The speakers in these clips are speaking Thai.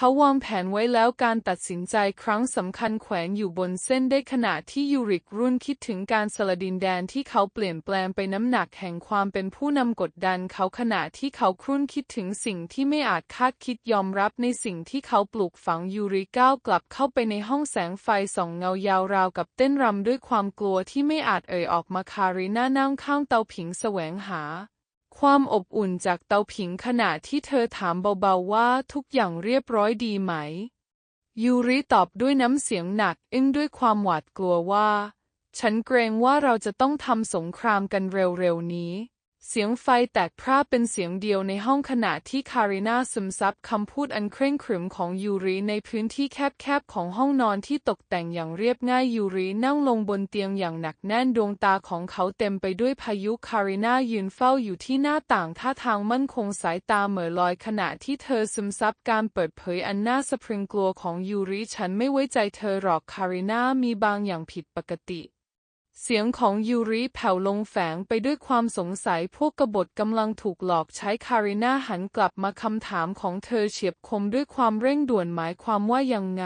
เขาวางแผนไว้แล้วการตัดสินใจครั้งสำคัญแขวนอยู่บนเส้นได้ขณะที่ยูริกรุ่นคิดถึงการสลดินแดนที่เขาเปลี่ยนแปลงไปน้ำหนักแห่งความเป็นผู้นำกดดันเขาขณะที่เขาครุ่นคิดถึงสิ่งที่ไม่อาจคาดคิดยอมรับในสิ่งที่เขาปลูกฝังยูริก้าวกลับเข้าไปในห้องแสงไฟส่องเงายาวราวกับเต้นรำด้วยความกลัวที่ไม่อาจเอ่ยออกมาคาริน่านั่งข้างเตาผิงแสวงหา ความอบอุ่นจากเตาผิงขณะที่เธอถามเบาๆว่าทุกอย่างเรียบร้อยดีไหม ยูริตอบด้วยน้ำเสียงหนักอึ้งด้วยความหวาดกลัวว่า ฉันเกรงว่าเราจะต้องทำสงครามกันเร็วๆนี้ เสียงไฟแตกพร่าเป็นเสียงเดียวในห้องขณะที่คารินาซึมซับคำพูดอันเคร่งขรึมของยูริในพื้นที่แคบๆของห้องนอนที่ตกแต่งอย่างเรียบง่ายยูรินั่งลงบนเตียงอย่างหนักแน่นดวงตาของเขาเต็มไปด้วยพายุคารินายืนเฝ้าอยู่ที่หน้าต่างท่าทางมั่นคงสายตาเหม่อลอยขณะที่เธอซึมซับการเปิดเผยอันน่าสะพรึงกลัวของยูริฉันไม่ไว้ใจเธอหรอกคารินามีบางอย่างผิดปกติ เสียงของยูริแผ่วลงแฝงไปด้วยความสงสัยพวกกบฏกำลังถูกหลอกใช้คาริน่าหันกลับมาคำถามของเธอเฉียบคมด้วยความเร่งด่วนหมายความว่ายังไง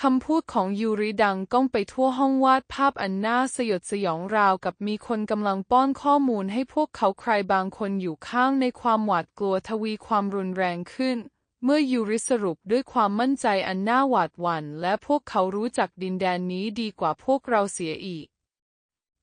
คำพูดของยูริดังก้องไปทั่วห้องวาดภาพอันน่าสยดสยองราวกับมีคนกำลังป้อนข้อมูลให้พวกเขาใครบางคนอยู่ข้างในความหวาดกลัวทวีความรุนแรงขึ้นเมื่อยูริสรุปด้วยความมั่นใจอันน่าหวาดหวั่นและพวกเขารู้จักดินแดนนี้ดีกว่าพวกเราเสียอีก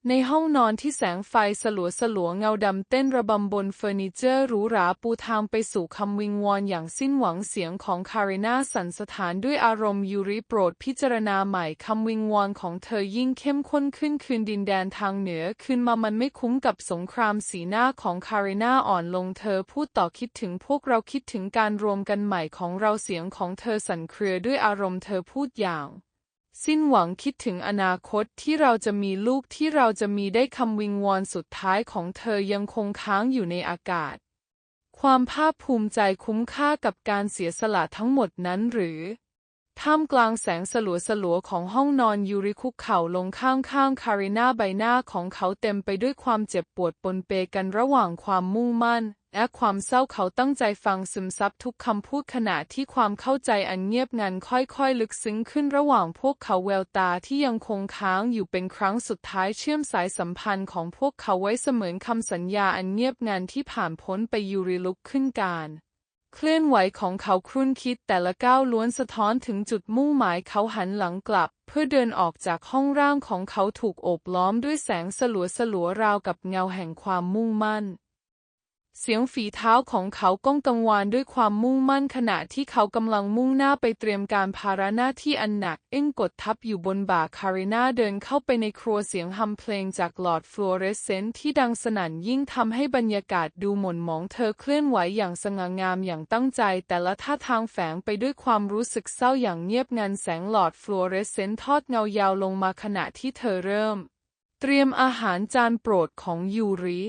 ในห้องนอนที่แสงไฟสลัวสลัวเงาดำเต้นระบำบนเฟอร์นิเจอร์หรูหราปูทางไปสู่คำวิงวอนอย่างสิ้นหวังเสียงของคารินาสั่นสถานด้วยอารมณ์ยูริโปรดพิจารณาใหม่คำวิงวอนของเธอยิ่งเข้มข้นขึ้นคืนดินแดนทางเหนือคืนมามันไม่คุ้มกับสงครามสีหน้าของคารินาอ่อนลงเธอพูดต่อคิดถึงพวกเราคิดถึงการรวมกันใหม่ของเราเสียงของเธอสั่นเครือด้วยอารมณ์เธอพูดอย่าง สิ้นหวังคิดถึงอนาคตที่เราจะมีลูกที่เราจะมีได้คำวิงวอนสุดท้ายของเธอยังคงค้างอยู่ในอากาศ ความภาคภูมิใจคุ้มค่ากับการเสียสละทั้งหมดนั้นหรือ ท่ามกลางแสงสลัวสลัวของห้องนอนยูริคุกเข่าลงข้างๆคารินาใบหน้าของเขาเต็มไปด้วยความเจ็บปวดปนเปกันระหว่างความมุ่งมั่น และความเศร้าเขาตั้งใจฟังซึมซับทุกคำพูดขณะที่ความเข้าใจอันเงียบงันค่อยๆ ลึกซึ้งขึ้นระหว่างพวกเขาแววตาที่ยังคงค้างอยู่เป็นครั้งสุดท้ายเชื่อมสายสัมพันธ์ของพวกเขาไว้เสมือนคำสัญญาอันเงียบงันที่ผ่านพ้นไปยูริลุกขึ้นการเคลื่อนไหวของเขาครุ่นคิดแต่ละก้าวล้วนสะท้อนถึงจุดมุ่งหมายเขาหันหลังกลับ เพื่อเดินออกจากห้องร่างของเขาถูกโอบล้อมด้วยแสงสลัวสลัวราวกับเงาแห่งความมุ่งมั่น เสียงฝีเท้าของเขาก้องกังวานด้วยความมุ่งมั่นขณะที่เขากำลังมุ่งหน้าไปเตรียมการภาระหน้าที่อันหนักเอ็งกดทับอยู่บนบ่าคาริน่าเดินเข้าไปในครัวเสียงฮัมเพลงจากหลอดฟลูออเรสเซนต์ที่ดังสนั่นยิ่งทำให้บรรยากาศดูหม่นหมองเธอเคลื่อนไหวอย่างสง่างามอย่างตั้งใจ แต่ละท่าทางแฝงไปด้วยความรู้สึกเศร้าอย่างเงียบงันแสงหลอดฟลูออเรสเซนต์ทอดเงายาวลงมาขณะที่เธอเริ่ม เตรียมอาหารจานโปรดของยูริ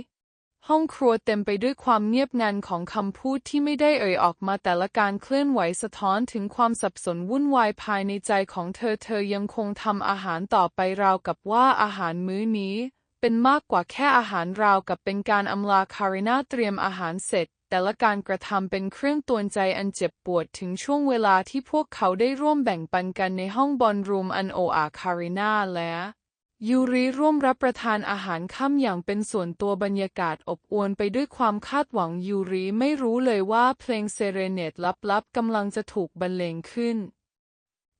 ห้องครัวเต็มไปด้วยความเงียบงันของคำพูดที่ไม่ได้เอ่ยออกมาแต่ละการเคลื่อนไหวสะท้อนถึงความสับสนวุ่นวายภายในใจของเธอเธอยังคงทำอาหารต่อไปราวกับว่าอาหารมื้อนี้ เป็นมากกว่าแค่อาหารราวกับเป็นการอำลาคารินาเตรียมอาหารเสร็จ แต่ละการกระทำเป็นเครื่องตวนใจอันเจ็บปวดถึงช่วงเวลาที่พวกเขาได้ร่วมแบ่งปันกันในห้องบอลรูมอันโออาคารินาและ ยูริร่วมรับประทานอาหารค่ำอย่างเป็นส่วนตัวบรรยากาศอบอวลไปด้วยความคาดหวังยูริไม่รู้เลยว่าเพลงเซเรเนตลับๆกำลังจะถูกบรรเลงขึ้น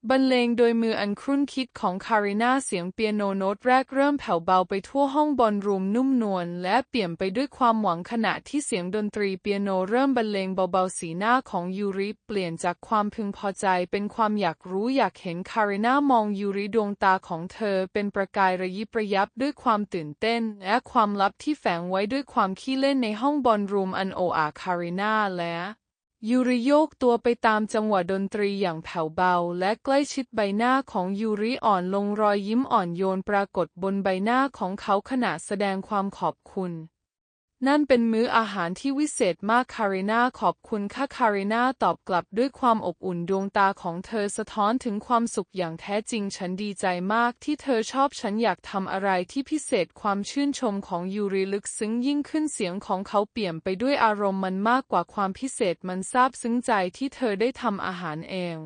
บรรเลงโดยมืออันครุ่นคิดของคารินาเสียงเปียโนโน้ตแรกเริ่มแผ่วเบาไปทั่วห้องบอลรูมนุ่มนวลและเปี่ยมไปด้วยความหวังขณะที่เสียงดนตรีเปียโนเริ่มบรรเลงเบาๆสีหน้าของยูริเปลี่ยนจากความพึงพอใจเป็นความอยากรู้อยากเห็นคารินามองยูริดวงตาของเธอเป็นประกายระยิบระยับด้วยความตื่นเต้นและความลับที่แฝงไว้ด้วยความขี้เล่นในห้องบอลรูมอันโออาคารินาและ ยูริโยกตัวไปตามจังหวะดนตรีอย่างแผ่วเบา และใกล้ชิดใบหน้าของยูริอ่อนลงรอยยิ้มอ่อนโยนปรากฏบนใบหน้าของเขาขณะแสดงความขอบคุณ นั่นเป็นมื้ออาหารที่วิเศษมากคารินาขอบคุณค่ะคารินาตอบกลับด้วยความอบอุ่นดวงตาของเธอสะท้อนถึงความสุขอย่างแท้จริงฉันดีใจมากที่เธอชอบฉันอยากทำอะไรที่พิเศษความชื่นชมของยูริลึกซึ้งยิ่งขึ้นเสียงของเขาเปลี่ยมไปด้วยอารมณ์มันมากกว่าความพิเศษมันซาบซึ้งใจที่เธอได้ทำอาหารเอง